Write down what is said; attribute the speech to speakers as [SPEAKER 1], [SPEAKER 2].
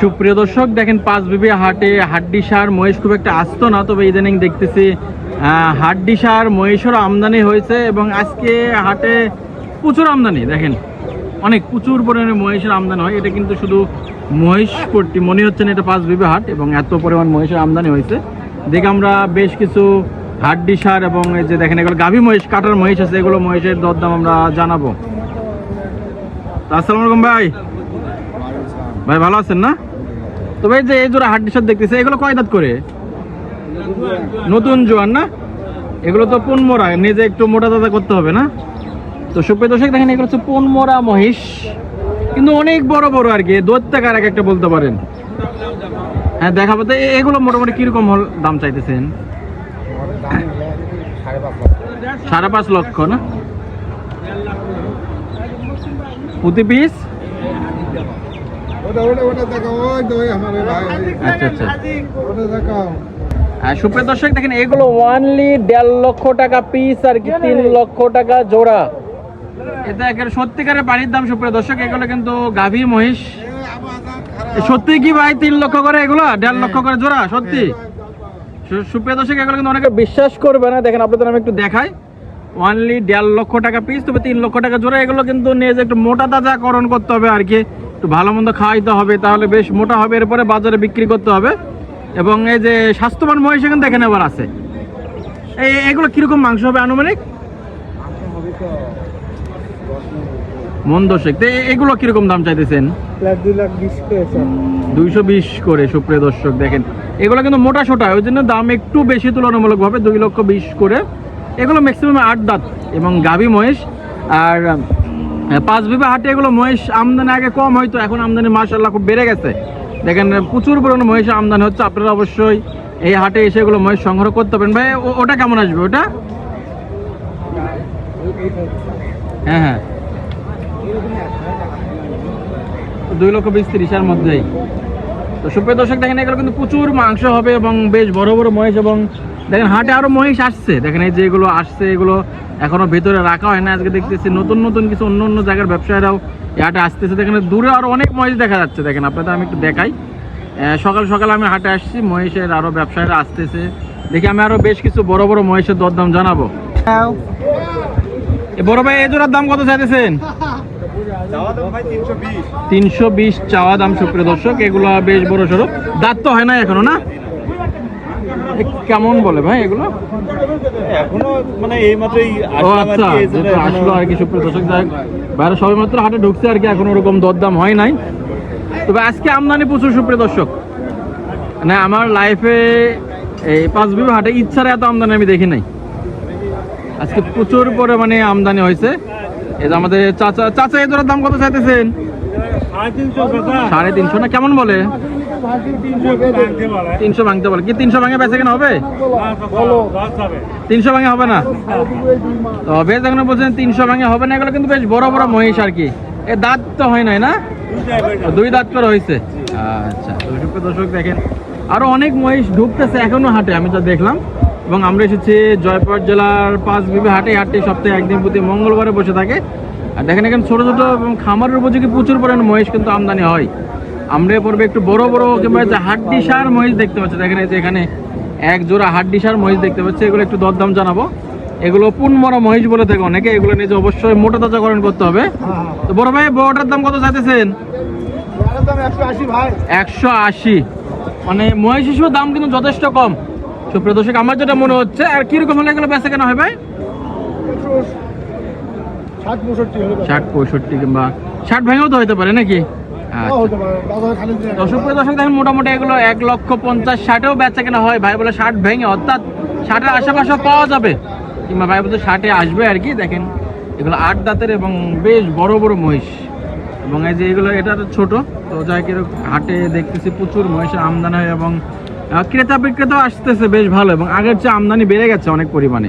[SPEAKER 1] সুপ্রিয় দর্শক, দেখেন পাঁচ বিবি হাটে হাড্ডি সার, মহিষ খুব একটা আসতো না, তবে ইদানিং দেখতেছি হাড্ডি সার মহিষের আমদানি হয়েছে এবং আজকে হাটে প্রচুর আমদানি। দেখেন, অনেক প্রচুর পরিমাণে মহিষের আমদানি হয়। এটা কিন্তু শুধু মহিষ পট্টি, মনে হচ্ছে না এটা পাঁচ বিবি হাট এবং এত পরিমাণ মহিষের আমদানি হয়েছে। দেখে আমরা বেশ কিছু হাড্ডি সার এবং এই যে দেখেন, এগুলো গাভী মহিষ কাটার মহিষ আছে, এগুলো মহিষের দরদাম আমরা জানাব। আসসালামু আলাইকুম ভাই। ভাই ভালো আছেন না? তবে যে এই জোড়া হাড্ডি সার দেখতেছে, এগুলো কয় দাঁত করে? নতুন জোয়ান না? এগুলো তো পোন মোড়া নিজে একটু মোটা দাদা করতে হবে না? তো সুপ্রিয় দর্শক, দেখেন এগুলো হচ্ছে পোন মোড়া মহিষ। কিন্তু অনেক বড় বড় আর কি দৈত্যাকার এক একটা বলতে পারেন। হ্যাঁ দেখাবো। তো এগুলো মোটামুটি কীরকম দাম চাইতেছেন? সাড়ে পাঁচ লক্ষ না? প্রতি পিস সুপ্রিয় দর্শক দেখেন এগুলো ওয়ানলি দেড় লক্ষ টাকা পিস আর কি তিন লক্ষ টাকা জোড়া। এটা একেবারে সত্যিকারের পানির দাম সুপ্রিয় দর্শক এগুলো কিন্তু গাভী মহিষ। সত্যি কি ভাই তিন লক্ষ করে এগুলো? দেড় লক্ষ করে জোড়া সত্যি? সুপ্রিয় দর্শক এগুলো কিন্তু অনেকে বিশ্বাস করবে না। দেখেন আপনাদের আমি একটু দেখাই। ওয়ানলি দেড় লক্ষ টাকা পিস তবে তিন লক্ষ টাকা জোড়া এগুলো কিন্তু নিয়ে যে একটু মোটা তাজাকরণ করতে হবে আর কি। একটু ভালো মন্দ খাওয়াইতে হবে, তাহলে বেশ মোটা হবে, এরপরে বাজারে বিক্রি করতে হবে। এবং এই যে স্বাস্থ্যবান মহিষ এখানে দেখেন এবার আছে। এই এগুলো কীরকম মাংস হবে আনুমানিক? মন দশেক তো এগুলো কীরকম দাম চাইতেছেন? দুইশো বিশ করে, সুপ্রিয় দর্শক, দেখেন। এগুলো কিন্তু মোটা সোটা, ওই জন্য দাম একটু বেশি তুলনামূলকভাবে দুই লক্ষ বিশ করে। এগুলো ম্যাক্সিমাম আট দাঁত এবং গাভী মহিষ। আর পাঁচ বিঘা হাটে এগুলো মহিষ আমদানি আগে কম হয়তো এখন আমদানি মাসাল্লাহ খুব বেড়ে গেছে। দেখেন, প্রচুর পরিমাণে মহিষ আমদানি হচ্ছে, আপনারা অবশ্যই এই হাটে এসে এগুলো মহিষ সংগ্রহ করতে পারেন ভাই ওটা কেমন আসবে ওটা? হ্যাঁ হ্যাঁ। দুই লক্ষ বিশ তিরিশের মধ্যেই। তো সুপ্রিয় দর্শক, দেখেন, এগুলো কিন্তু প্রচুর মাংস হবে এবং বেশ বড় বড় মহিষ এবং দেখেন, হাটে আরও মহিষ আসছে। দেখেন, এই যে এগুলো আসছে, এগুলো এখনও ভেতরে রাখা হয় না। আজকে দেখতেছি নতুন নতুন কিছু, অন্য অন্য জায়গার ব্যবসায়ীরাও হাটে আসতেছে। দেখেন, দূরে আরও অনেক মহিষ দেখা যাচ্ছে। দেখেন, আপনাদের আমি একটু দেখাই। সকাল সকাল আমি হাটে আসছি, মহিষের আরও ব্যবসায়ীরা আসতেছে। দেখি আমি আরও বেশ কিছু বড় বড় মহিষের দরদাম জানাব। বড় ভাই, এই জোড়ার দাম কত চাইতেছেন? তিনশো বিশ। চাওয়া দাম, সুপ্রিয় দর্শক। এগুলো বেশ বড় সড়ো। দাঁত তো হয় না এখনও, না? কেমন বলে ভাই এগুলো?
[SPEAKER 2] এখনও মানে এই মাত্রই
[SPEAKER 1] আচ্ছা আসলো আর কি সুপ্রিয় দর্শক যাই বাইরে সবে মাত্র হাটে ঢুকছে আর কি এখন ওরকম দরদাম হয় নাই। তবে আজকে আমদানি প্রচুর সুপ্রিয় দর্শক। মানে আমার লাইফে এই পাঁচ বিঘা হাটে ইচ্ছার এত আমদানি আমি দেখি নাই। আজকে প্রচুর পরিমাণে আমদানি হয়েছে। এই যে আমাদের চাচা চাচা জোড়ার দাম কত চাইতেছেন? সাড়ে তিনশো না? কেমন বলে? তিনশো ভাঙতে বলে। কি তিনশো ভাঙে বেচে কেনা হবে? তিনশো ভাঙে হবে না? তবে যখন বলছেন তিনশো ভাঙে হবে না, এগুলো কিন্তু বেশ বড় বড় মহিষ আর কি। এ দাঁত তো হয় নাই না? দুই দাঁত করে হয়েছে। আচ্ছা তো দর্শক, দেখেন, আরও অনেক মহিষ ঢুকতেছে এখনও হাটে, আমি যা দেখলাম। এবং আমরা এসেছি জয়পুর জেলার পাঁচ বিবি হাটে হাটে সপ্তাহে একদিন প্রতি মঙ্গলবারে বসে থাকে। আর দেখেন এখানে ছোটো ছোটো এবং খামারের উপযোগী প্রচুর পরিমাণে মহিষ কিন্তু আমদানি হয়। আমরা এ পর্বে একটু বড় বড় কিংবা যে হাড্ডি সার মহিষ দেখতে পাচ্ছি। দেখেন এই যে এখানে এক জোড়া হাড্ডি সার মহিষ দেখতে পাচ্ছি। এগুলো একটু দরদাম জানাব। এগুলো পুনমরা মহিষ বলে থাকে অনেকে। এগুলো নিজে অবশ্যই মোটা তাজাকরণ করতে হবে। তো বড় ভাই বড়টার দাম কত চাইতেছেন?
[SPEAKER 3] একশো আশি
[SPEAKER 1] মানে মহিষ হিসেবে দাম কিন্তু যথেষ্ট কম। সুপ্রিয় দর্শক আমার যেটা মনে হচ্ছে আর কীরকম হলে এগুলো বেচা কেনা হয় ভাই?
[SPEAKER 3] ষাট পঁয়ষট্টি
[SPEAKER 1] কিংবা ষাট ভেঙেও তো হতে পারে নাকি? আচ্ছা।
[SPEAKER 3] খালি দিয়ে
[SPEAKER 1] দর্শক দর্শক দেখেন মোটামুটি এগুলো এক লক্ষ পঞ্চাশ ষাটেও বেচা কেনা হয়। ভাই বলে ষাট ভেঙে অর্থাৎ ষাটের আশেপাশেও পাওয়া যাবে। কিংবা ভাই বলতে ষাটে আসবে আর কি দেখেন। এগুলো আট দাঁতের এবং বেশ বড় বড় মহিষ। এবং এই যে এগুলো এটা তো ছোট তো যাই কীরকম হাটে দেখতেছি প্রচুর মহিষের আমদানি হয় এবং ক্রেতা বিক্রেতাও আসতেছে বেশ ভালো। এবং আগের চেয়ে আমদানি বেড়ে গেছে অনেক পরিমাণে।